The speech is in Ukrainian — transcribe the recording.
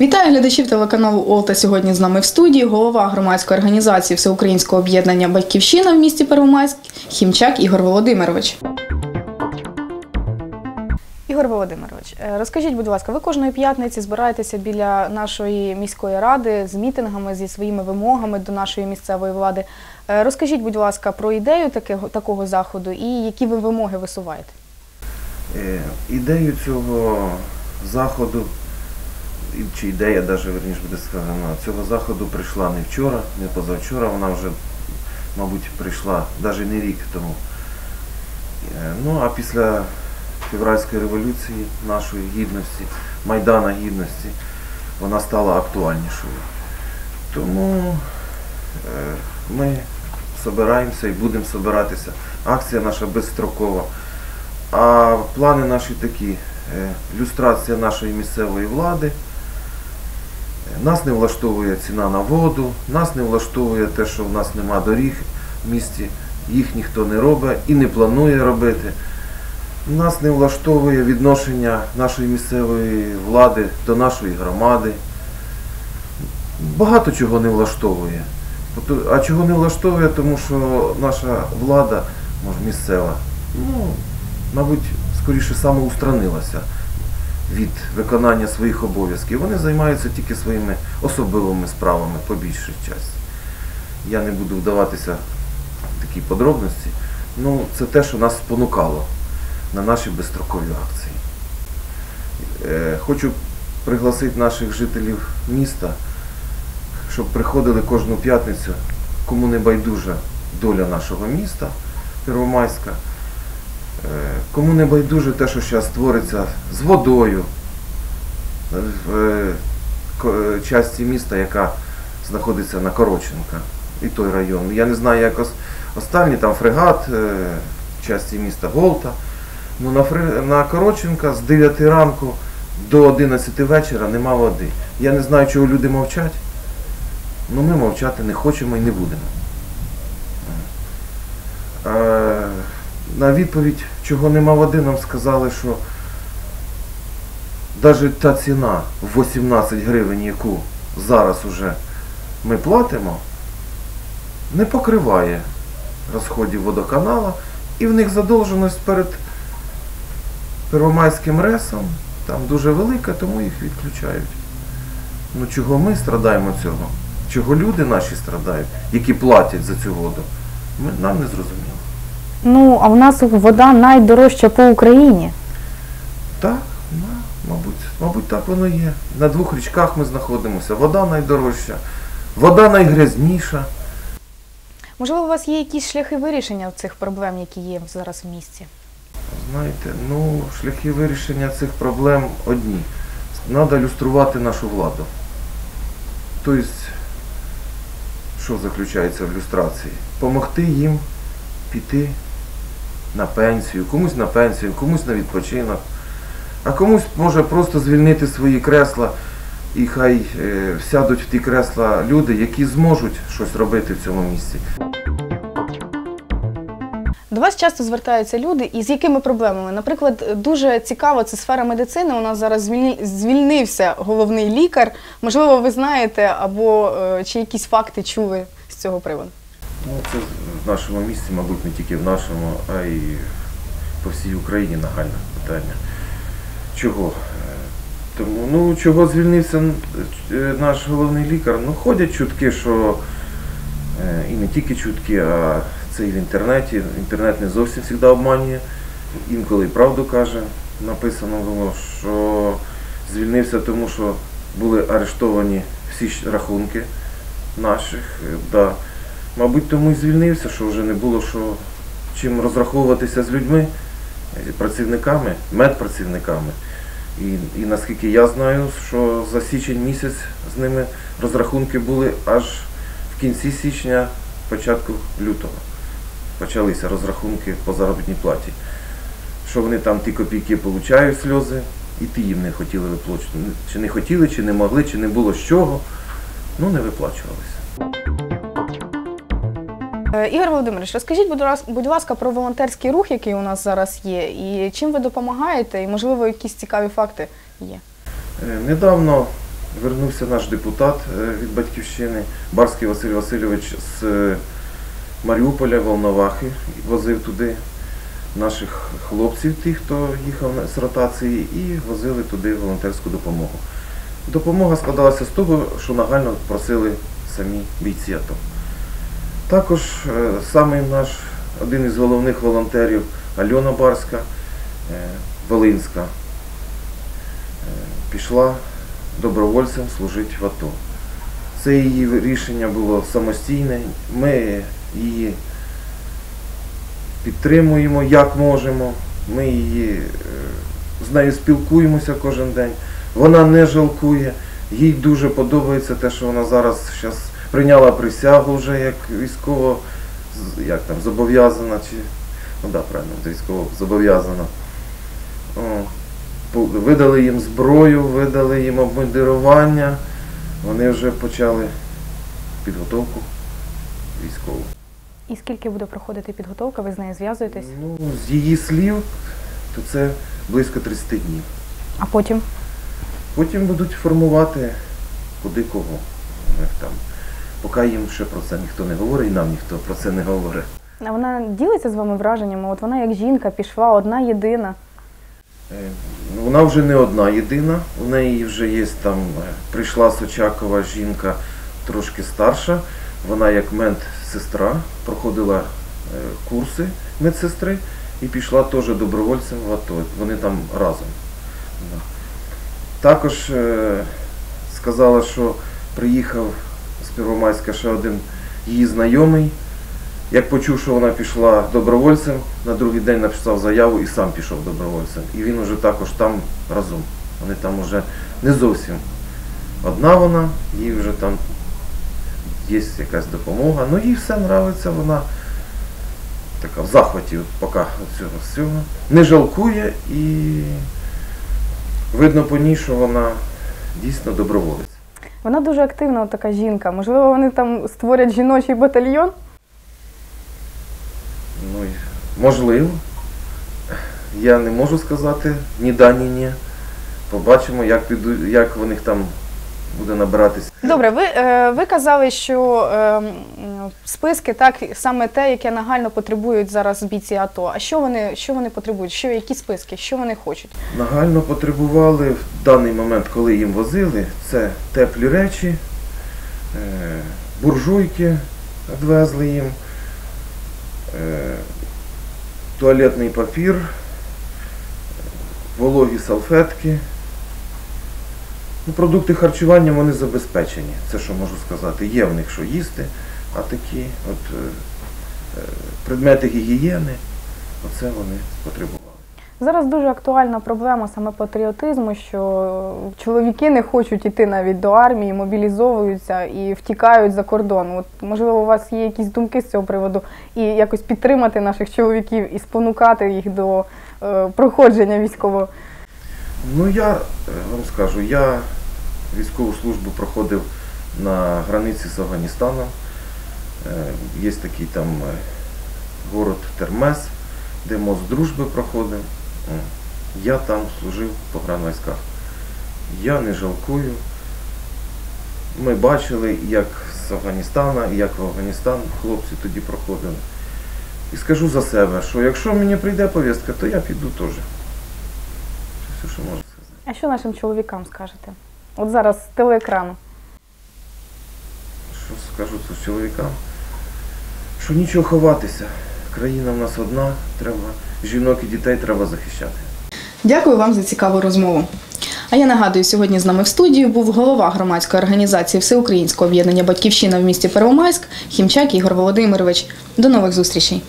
Вітаю глядачів телеканалу Олта. Сьогодні з нами в студії голова громадської організації Всеукраїнського об'єднання Батьківщина в місті Первомайськ Хімчак Ігор Володимирович. Ігор Володимирович, е, розкажіть, будь ласка, ви кожної п'ятниці збираєтеся біля нашої міської ради з мітингами зі своїми вимогами до нашої місцевої влади. Е, Розкажіть, будь ласка, про ідею такого, такого заходу і які ви вимоги висуваєте. Е, Ідею цього заходу, чи ідея навіть верніше буде сказано, цього заходу прийшла не вчора, не позавчора, вона вже, мабуть, прийшла навіть не рік тому. Е, Ну а після февральської революції нашої гідності, Майдана гідності, вона стала актуальнішою. Тому е, ми збираємося і будемо збиратися. Акція наша безстрокова. А плани наші такі: Е, люстрація нашої місцевої влади. Нас не влаштовує ціна на воду, нас не влаштовує те, що в нас нема доріг в місті, їх ніхто не робить і не планує робити. Нас не влаштовує відношення нашої місцевої влади до нашої громади. Багато чого не влаштовує. А чого не влаштовує, тому що наша влада, може місцева, ну, мабуть, скоріше самоустранилася від виконання своїх обов'язків. Вони займаються тільки своїми особливими справами по більшій часті. Я не буду вдаватися в такі подробності. Ну, це те, що нас спонукало на наші безстрокові акції. Е, Хочу пригласити наших жителів міста, щоб приходили кожну п'ятницю, кому не байдужа доля нашого міста Первомайська. Е, Кому не байдуже те, що зараз твориться з водою е, в е, часті міста, яка знаходиться на Короченка, і той район. Я не знаю, як ос- останні, там фрегат в часті міста Волта. Ну, на, Фре- на Короченка з 9 ранку до 11 вечора нема води. Я не знаю, чого люди мовчать. Ну ми мовчати не хочемо і не будемо. На відповідь, чого нема води, нам сказали, що навіть та ціна в 18 гривень, яку зараз уже ми платимо, не покриває розходів водоканала, і в них задовженість перед Первомайським ресом там дуже велика, тому їх відключають. Ну чого ми страдаємо цього? Чого люди наші страдають, які платять за цю воду? Ми, нам не зрозуміло. Ну, а в нас вода найдорожча по Україні. Так, ну, мабуть, мабуть, так воно є. На двох річках ми знаходимося. Вода найдорожча, вода найгрязніша. Можливо, у вас є якісь шляхи вирішення цих проблем, які є зараз в місті? Знаєте, ну, шляхи вирішення цих проблем одні. Треба люструвати нашу владу. Тобто, що заключається в люстрації? Помогти їм піти на пенсію, комусь на пенсію, комусь на відпочинок, а комусь може просто звільнити свої кресла і хай е, сядуть в ті кресла люди, які зможуть щось робити в цьому місці. До вас часто звертаються люди, і з якими проблемами? Наприклад, дуже цікаво, це сфера медицини. У нас зараз звільнився головний лікар. Можливо, ви знаєте або е, чи якісь факти чули з цього приводу? Ну, це в нашому місті, мабуть, не тільки в нашому, а й по всій Україні нагальне питання. Чого? Е, Тому, ну, чого звільнився е, наш головний лікар? Ну, ходять чутки, що е, і не тільки чутки, а це і в інтернеті. Інтернет не зовсім завжди обманює. Інколи і правду каже, написано було, що звільнився тому, що були арештовані всі рахунки наших. Да. Мабуть, тому і звільнився, що вже не було що чим розраховуватися з людьми, працівниками, медпрацівниками. І, і наскільки я знаю, що за січень місяць з ними розрахунки були аж в кінці січня, початку лютого. Почалися розрахунки по заробітній платі. Що вони там ті копійки получають сльози, і ті їм не хотіли виплачувати. Чи не хотіли, чи не могли, чи не було з чого, ну не виплачувалися. Е, Ігор Володимирович, розкажіть, будь ласка, про волонтерський рух, який у нас зараз є, і чим ви допомагаєте, і можливо якісь цікаві факти є. Е, Недавно вернувся наш депутат е, від батьківщини Барський Василь Васильович з Маріуполя, Волновахи, возив туди наших хлопців, тих, хто їхав з ротації, і возили туди волонтерську допомогу. Допомога складалася з того, що нагально просили самі бійці АТО. Також е, саме наш один із головних волонтерів Альона Барська, е, Волинська, е, пішла добровольцем служити в АТО. Це її рішення було самостійне. Ми її підтримуємо як можемо. Ми її з нею спілкуємося кожен день. Вона не жалкує. Їй дуже подобається те, що вона зараз щас прийняла присягу вже як військово, як там, зобов'язана, чи ну да, правильно, військово зобов'язана. Видали їм зброю, видали їм обмундирування. Вони вже почали підготовку військову. І скільки буде проходити підготовка? Ви з нею зв'язуєтесь? Ну, з її слів, то це близько 30 днів. А потім? Потім будуть формувати куди кого. У них там. Поки їм ще про це ніхто не говорить, і нам ніхто про це не говорить. А вона ділиться з вами враженнями? От вона як жінка пішла, одна єдина. Е, Вона вже не одна єдина. У неї вже є там, е, прийшла з Очакова жінка трошки старша. Вона як медсестра проходила е, курси медсестри і пішла теж добровольцем в АТО. Вони там разом. Також сказала, що приїхав з Первомайська ще один її знайомий. Як почув, що вона пішла добровольцем, на другий день написав заяву і сам пішов добровольцем. І він уже також там разом. Вони там уже не зовсім одна вона, їй вже там є якась допомога. Ну їй все подобається, вона така в захваті поки цього всього. Не жалкує і видно по ній, що вона дійсно доброволець. Вона дуже активна, така жінка. Можливо, вони там створять жіночий батальйон? Ну, можливо. Я не можу сказати ні да, ні ні. Побачимо, як, піду, як в них там буде набиратися. Добре, ви, е, ви казали, що е, списки так саме те, яке нагально потребують зараз бійці АТО. А що вони, що вони потребують? Що, які списки? Що вони хочуть? Нагально потребували в даний момент, коли їм возили, це теплі речі, е, буржуйки відвезли їм, туалетний папір, вологі салфетки. Ну, продукти харчування вони забезпечені, це що можу сказати. Є в них що їсти, а такі от, е, е, предмети гігієни, оце вони потребували. Зараз дуже актуальна проблема саме патріотизму, що чоловіки не хочуть йти навіть до армії, мобілізовуються і втікають за кордон. От можливо, у вас є якісь думки з цього приводу, і якось підтримати наших чоловіків і спонукати їх до е, проходження військового. Ну я е, вам скажу, я військову службу проходив на границі з Афганістаном. Е, Є такий там е, город Термес, де мост дружби проходив. Я там служив в погранвійськах. Я не жалкую. Ми бачили, як з Афганістана, як в Афганістан хлопці тоді проходили. І скажу за себе, що якщо мені прийде повістка, то я піду теж. Все, що можу сказати. А що нашим чоловікам скажете? От зараз з телеекрану. Що скажу це чоловікам? Що нічого ховатися. Країна в нас одна, треба жінок і дітей треба захищати. Дякую вам за цікаву розмову. А я нагадую, сьогодні з нами в студії був голова громадської організації Всеукраїнського об'єднання Батьківщина в місті Первомайськ Хімчак Ігор Володимирович. До нових зустрічей.